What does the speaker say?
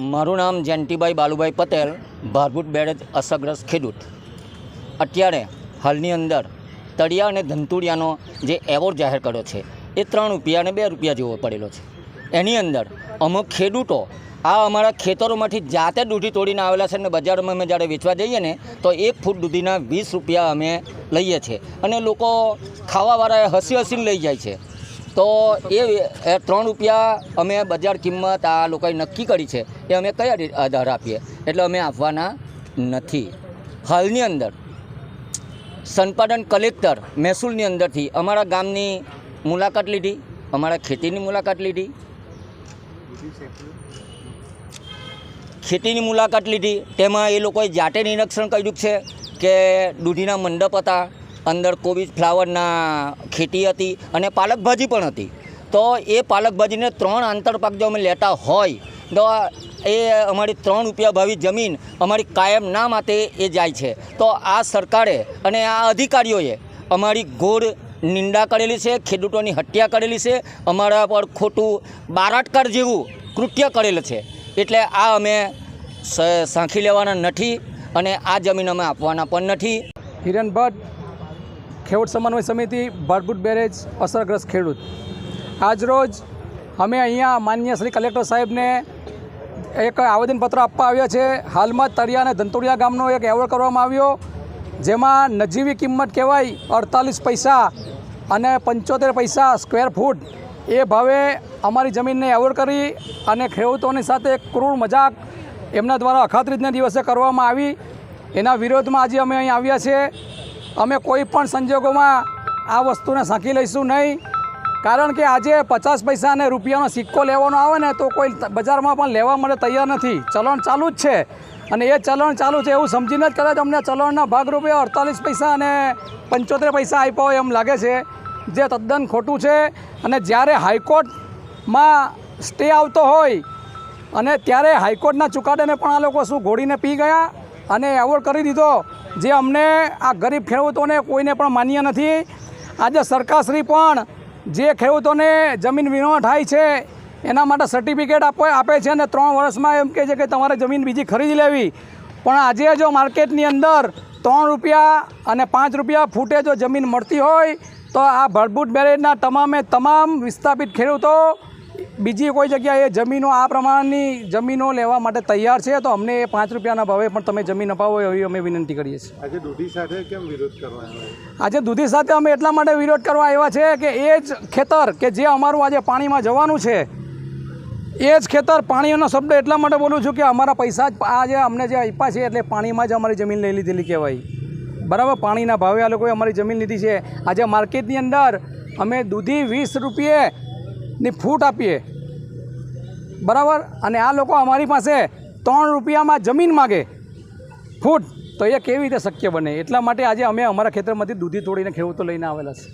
મારું નામ જયંતિભાઈ બાલુભાઈ પટેલ ભારભૂત બેરેજ અસરગ્રસ્ત ખેડૂત. અત્યારે હાલની અંદર તળિયા અને ધંતુડિયાનો જે એવોર્ડ જાહેર કર્યો છે, એ ત્રણ રૂપિયા અને બે રૂપિયા જેવો પડેલો છે. એની અંદર અમુક ખેડૂતો આ અમારા ખેતરોમાંથી જાતે દૂધી તોડીને આવેલા છે અને બજારમાં અમે જ્યારે વેચવા જઈએ ને, તો એક ફૂટ દૂધીના વીસ રૂપિયા અમે લઈએ છીએ અને લોકો ખાવાવાળા હસી હસીને લઈ જાય છે. તો એ ત્રણ રૂપિયા અમે બજાર કિંમત આ લોકોએ નક્કી કરી છે એ અમે કયા આધાર આપીએ. એટલે અમે આપવાના નથી. હાલની અંદર સંપાદન કલેક્ટર મહેસૂલની અંદરથી અમારા ગામની મુલાકાત લીધી, અમારા ખેતીની મુલાકાત લીધી. ખેતીની મુલાકાત લીધી. તેમાં એ લોકોએ જાતે નિરીક્ષણ કર્યું છે કે દૂધીના મંડપ હતા. અંદર કોબીજ ફ્લાવરના ખેતી હતી અને પાલક ભાજી પણ હતી. તો એ પાલક ભાજીને ત્રણ આંતરપાક જો અમે લેતા હોય, તો એ અમારી ત્રણ રૂપિયા ભાવી જમીન અમારી કાયમ ના માટે એ જાય છે. તો આ સરકારે અને આ અધિકારીઓએ અમારી ઘોર નિંદા કરેલી છે, ખેડૂતોની હત્યા કરેલી છે, અમારા પર ખોટું બારાટકાર જેવું કૃત્ય કરેલું છે. એટલે આ અમે સાંખી લેવાના નથી અને આ જમીન અમે આપવાના પણ નથી. હિરણ ભટ્ટ ખેડૂત સમન્વય સમિતિ ભરભૂત બેરેજ, અસરગ્રસ્ત ખેડૂત. આજરોજ અમે અહીંયા માન્ય શ્રી કલેક્ટર સાહેબને એક આવેદનપત્ર આપવા આવ્યા છે. હાલમાં તરિયા અને ધંતોડિયા ગામનો એક એવોર્ડ કરવામાં આવ્યો. જેમાં નજીવી કિંમત કહેવાય અડતાલીસ પૈસા અને પંચોતેર પૈસા સ્ક્વેર ફૂટ એ ભાવે અમારી જમીનને એવોર્ડ કરી અને ખેડૂતોની સાથે ક્રૂર મજાક એમના દ્વારા અખાત્રીજના દિવસે કરવામાં આવી. એના વિરોધમાં આજે અમે અહીં આવ્યા છીએ. અમે કોઈ પણ સંજોગોમાં આ વસ્તુને સાંકી લઈશું નહીં. કારણ કે આજે પચાસ પૈસા અને રૂપિયાનો સિક્કો લેવાનો આવે ને તો કોઈ બજારમાં પણ લેવા માટે તૈયાર નથી. ચલણ ચાલુ જ છે. અને એ ચલણ ચાલુ છે એવું સમજીને જ કદાચ અમને ચલણના ભાગરૂપે અડતાલીસ પૈસા અને પંચોતેર પૈસા આપ્યા હોય એમ લાગે છે. જે તદ્દન ખોટું છે. અને જ્યારે હાઈકોર્ટમાં સ્ટે આવતો હોય અને ત્યારે હાઈકોર્ટના ચુકાદાને પણ આ લોકો શું, ઘોડીને પી ગયા? અને એવોર્ડ કરી દીધો? જે અમને આ ગરીબ ખેડૂતોને કોઈને પણ માન્ય નથી. આજે સરકારશ્રી પણ જે ખેડૂતોને જમીન વીણો થાય છે, એના માટે સર્ટિફિકેટ આપે આપે છે અને ત્રણ વર્ષમાં એમ કહે છે કે તમારે જમીન બીજી ખરીદી લેવી. પણ આજે જો માર્કેટની અંદર ત્રણ રૂપિયા અને પાંચ રૂપિયા ફૂટે જો જમીન મળતી હોય, તો આ ભરભૂટ બેરેજના તમામે તમામ વિસ્થાપિત ખેડૂતો બીજી કોઈ જગ્યાએ જમીનો આ પ્રમાણની જમીનો લેવા માટે તૈયાર છે તો અમને એ પાંચ રૂપિયાના ભાવે પણ તમે જમીન અપાવો એવી અમે વિનંતી કરીએ છીએ. આજે દૂધી સાથે કેમ વિરોધ કરવા આજે દૂધી સાથે અમે એટલા માટે વિરોધ કરવા આવ્યા છે કે એ જ ખેતર કે જે અમારું આજે પાણીમાં જવાનું છે એ જ ખેતર પાણીનો શબ્દ એટલા માટે બોલું છું કે અમારા પૈસા જ આ જે અમને જે આપ્યા છે એટલે પાણીમાં જ અમારી જમીન લઈ લીધેલી કહેવાય. બરાબર? પાણીના ભાવે આ લોકોએ અમારી જમીન લીધી છે. આજે માર્કેટની અંદર અમે દૂધી વીસ રૂપિયેની ફૂટ આપીએ. બરાબર? અને આ લોકો અમારી પાસે ત્રણ રૂપિયામાં જમીન માગે. ફૂટ તો એ કેવી રીતે શક્ય બને? એટલા માટે આજે અમે અમારા ખેતરમાંથી દૂધી તોડીને ખેડૂતો લઈને આવેલા છે